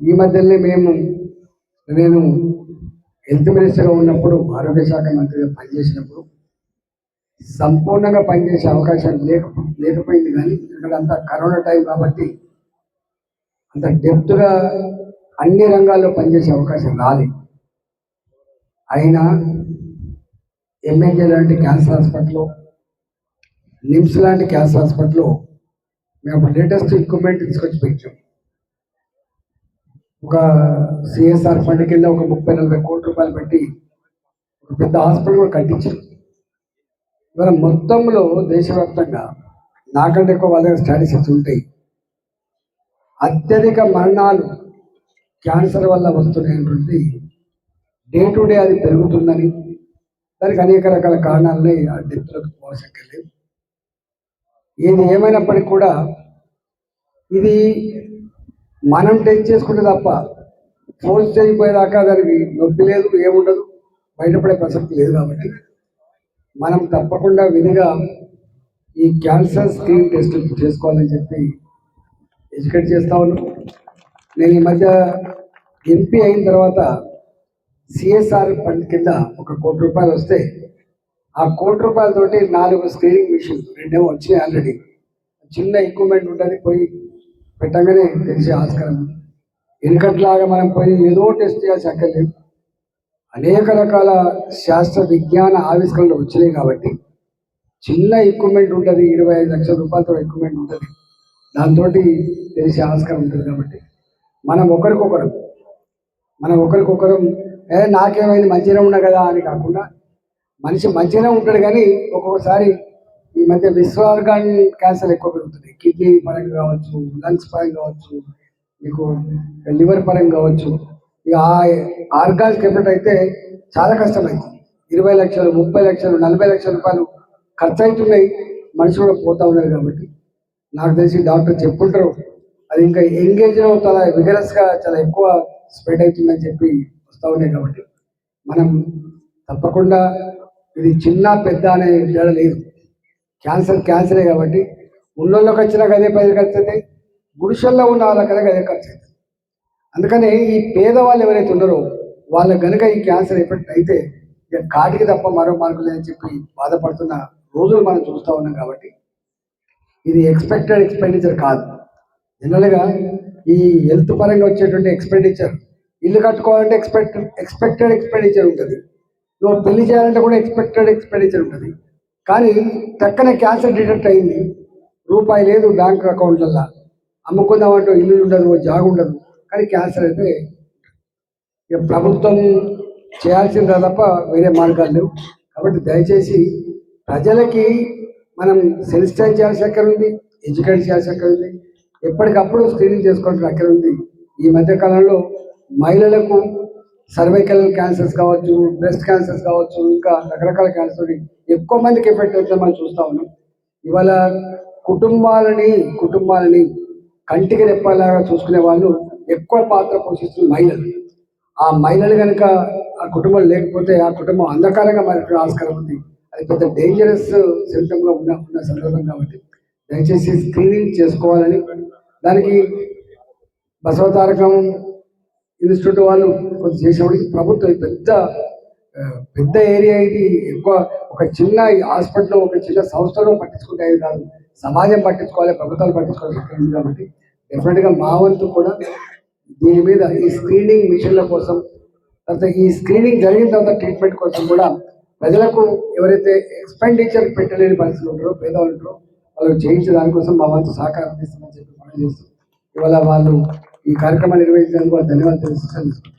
ఈ మధ్యనే మేము నేను హెల్త్ మినిస్టర్గా ఉన్నప్పుడు ఆరోగ్య శాఖ మంత్రిగా పనిచేసినప్పుడు సంపూర్ణంగా పనిచేసే అవకాశం లేక లేకపోయింది కానీ ఇక్కడ అంతా కరోనా టైం కాబట్టి అంత డెప్త్గా అన్ని రంగాల్లో పనిచేసే అవకాశం రాలేదు అయినా ఎంఎన్జే లాంటి క్యాన్సర్ హాస్పిటల్లో నిమ్స్ లాంటి క్యాన్సర్ హాస్పిటల్లో మేము లేటెస్ట్ ఎక్విప్మెంట్ తీసుకొచ్చి పెట్టాం ఒక సిఎస్ఆర్ ఫండ్ కింద ఒక ముప్పై నలభై కోట్ల రూపాయలు పెట్టి ఒక పెద్ద హాస్పిటల్ కూడా కట్టించారు. ఇవాళ మొత్తంలో దేశవ్యాప్తంగా నాకంటే ఎక్కువ వాళ్ళ దగ్గర స్టాటిస్టిక్స్ ఉంటాయి. అత్యధిక మరణాలు క్యాన్సర్ వల్ల వస్తున్నాయటువంటి డే టు డే అది పెరుగుతుందని దానికి అనేక రకాల కారణాలని ఆ డెప్త్లోకి పోసక్కర్లేదు ఏది ఏమైనప్పటికీ కూడా ఇది మనం టెన్ చేసుకుంటే తప్ప ఫోర్స్ చేయకపోయేదాకా దానికి నొప్పి లేదు ఏముండదు. బయటపడే ప్రసక్తి లేదు కాబట్టి. మనం తప్పకుండా విధిగా ఈ క్యాన్సర్ స్క్రీన్ టెస్ట్ చేసుకోవాలని చెప్పి ఎడ్యుకేట్ చేస్తా ఉన్నాం. నేను ఈ మధ్య ఎంపీ అయిన తర్వాత సిఎస్ఆర్ ఫండ్ కింద ఒక కోటి రూపాయలు వస్తే ఆ కోటి రూపాయలతోటి నాలుగు స్క్రీనింగ్ మిషన్ రెండేమో వచ్చినాయి ఆల్రెడీ చిన్న ఎక్విప్మెంట్ ఉంటుంది పోయి పెట్టగానే తెలిసే ఆస్కారం. ఉంది. వెనుకట్లాగా మనం పోయి ఏదో టెస్ట్ చేయాల్సి అక్కర్లేదు. అనేక రకాల శాస్త్ర విజ్ఞాన ఆవిష్కరణలు వచ్చినాయి కాబట్టి చిన్న ఎక్విప్మెంట్ ఉంటుంది ఇరవై ఐదు లక్షల రూపాయలతో ఎక్విప్మెంట్ ఉంటుంది. దాంతో తెలిసే ఆస్కారం ఉంటుంది కాబట్టి మనం ఒకరికొకరు మనం ఒకరికొకరం ఏ నాకేమైంది? మంచిగా ఉన్నా కదా? అని కాకుండా మనిషి మంచిగానే ఉంటాడు కానీ ఒక్కొక్కసారి ఈ మధ్య విశ్వార్గాన్ క్యాన్సర్ ఎక్కువ పెరుగుతుంది. కిడ్నీ పరంగా కావచ్చు లంగ్స్ పరంగా కావచ్చు మీకు లివర్ పరంగా కావచ్చు ఇక ఆ ఆర్గాన్స్ ఎఫెక్ట్ అయితే చాలా కష్టమైంది. ఇరవై లక్షలు ముప్పై లక్షలు నలభై లక్షల రూపాయలు ఖర్చు అవుతున్నాయి మనిషి కూడా పోతా ఉన్నారు కాబట్టి నాకు తెలిసి డాక్టర్ చెప్పుంటారు అది ఇంకా ఎంగేజ్లో చాలా విగరస్గా చాలా ఎక్కువ స్ప్రెడ్ అవుతుందని చెప్పి వస్తూ ఉన్నాయి కాబట్టి. మనం తప్పకుండా ఇది చిన్న పెద్ద అనే తేడా లేదు. క్యాన్సర్ క్యాన్సరే కాబట్టి ఉన్నోళ్ళకి వచ్చినా అదే పైసలు ఖర్చు అవుతాయి గుడిసెల్లో ఉన్న వాళ్ళకైనా అదే ఖర్చు అవుతుంది. అందుకని ఈ పేదవాళ్ళు ఎవరైతే ఉన్నారో వాళ్ళకి కనుక ఈ క్యాన్సర్ ఎఫెక్ట్ అయితే ఇక కాటికి తప్ప మరో మార్పు లేదని చెప్పి బాధపడుతున్న రోజులు మనం చూస్తూ ఉన్నాం కాబట్టి ఇది ఎక్స్పెక్టెడ్ ఎక్స్పెండిచర్ కాదు. జనరల్గా ఈ హెల్త్ పరంగా వచ్చేటువంటి ఎక్స్పెండిచర్ ఇల్లు కట్టుకోవాలంటే ఎక్స్పెక్ట్ ఎక్స్పెక్టెడ్ ఎక్స్పెండిచర్ ఉంటుంది. నువ్వు పెళ్ళి చేయాలంటే కూడా ఎక్స్పెక్టెడ్ ఎక్స్పెండిచర్ ఉంటుంది. కానీ టక్కనే క్యాన్సర్ డిటెక్ట్ అయింది. రూపాయి లేదు బ్యాంక్ అకౌంట్లల్లో. అమ్ముకుందామంటే ఇల్లు ఉండదు జాగు ఉండదు. కానీ క్యాన్సర్ అయితే ఇక ప్రభుత్వం చేయాల్సిందే తప్ప వేరే మార్గాలు లేవు. కాబట్టి దయచేసి ప్రజలకి మనం సెన్సిటైజ్ చేయాల్సిన అక్కడ ఉంది ఎడ్యుకేట్ చేయాల్సిన అక్కడ ఉంది. ఎప్పటికప్పుడు స్క్రీనింగ్ చేసుకోవాల్సిన అక్కడ ఉంది. ఈ మధ్యకాలంలో మహిళలకు సర్వైకల్ క్యాన్సర్స్ కావచ్చు బ్రెస్ట్ క్యాన్సర్స్ కావచ్చు ఇంకా రకరకాల క్యాన్సర్ ఎక్కువ మందికి ఎఫెక్ట్ అవుతుంది మనం చూస్తూ ఉన్నాం. ఇవాళ కుటుంబాలని కుటుంబాలని కంటికి రెప్పలాగా చూసుకునే వాళ్ళు ఎక్కువ పాత్ర పోషిస్తున్న మహిళలు. ఆ మహిళలు కనుక ఆ కుటుంబం లేకపోతే ఆ కుటుంబం అంధకారంగా మారే ఆస్కారం ఉంది. అది పెద్ద డేంజరస్ సిమ్టమ్గా ఉన్న ఉన్న సందర్భం కాబట్టి. దయచేసి స్క్రీనింగ్ చేసుకోవాలని దానికి బసవతారకం ఇన్స్టిట్యూట్ వాళ్ళు కొంచెం చేసేవాడికి ప్రభుత్వం పెద్ద పెద్ద ఏరియా ఇది. ఎక్కువ ఒక చిన్న హాస్పిటల్ ఒక చిన్న సంస్థలో పట్టించుకుంటే కాదు. సమాజం పట్టించుకోవాలి ప్రభుత్వాలు పట్టించుకోవాలి కాబట్టి డెఫినెట్గా మా వంతు కూడా దీని మీద ఈ స్క్రీనింగ్ మిషన్ల కోసం తర్వాత ఈ స్క్రీనింగ్ జరిగిన తర్వాత ట్రీట్మెంట్ కోసం కూడా ప్రజలకు ఎవరైతే ఎక్స్పెండిచర్ పెట్టలేని పరిస్థితులు ఉంటారో పేదవాళ్ళు ఉంటారో వాళ్ళు చేయించే దానికోసం మా వంతు సహకారం అందిస్తామని చెప్పి మనం ఇవాళ వాళ్ళు ఈ కార్యక్రమాన్ని నిర్వహించడానికి వాళ్ళు ధన్యవాదాలు. తెలుసు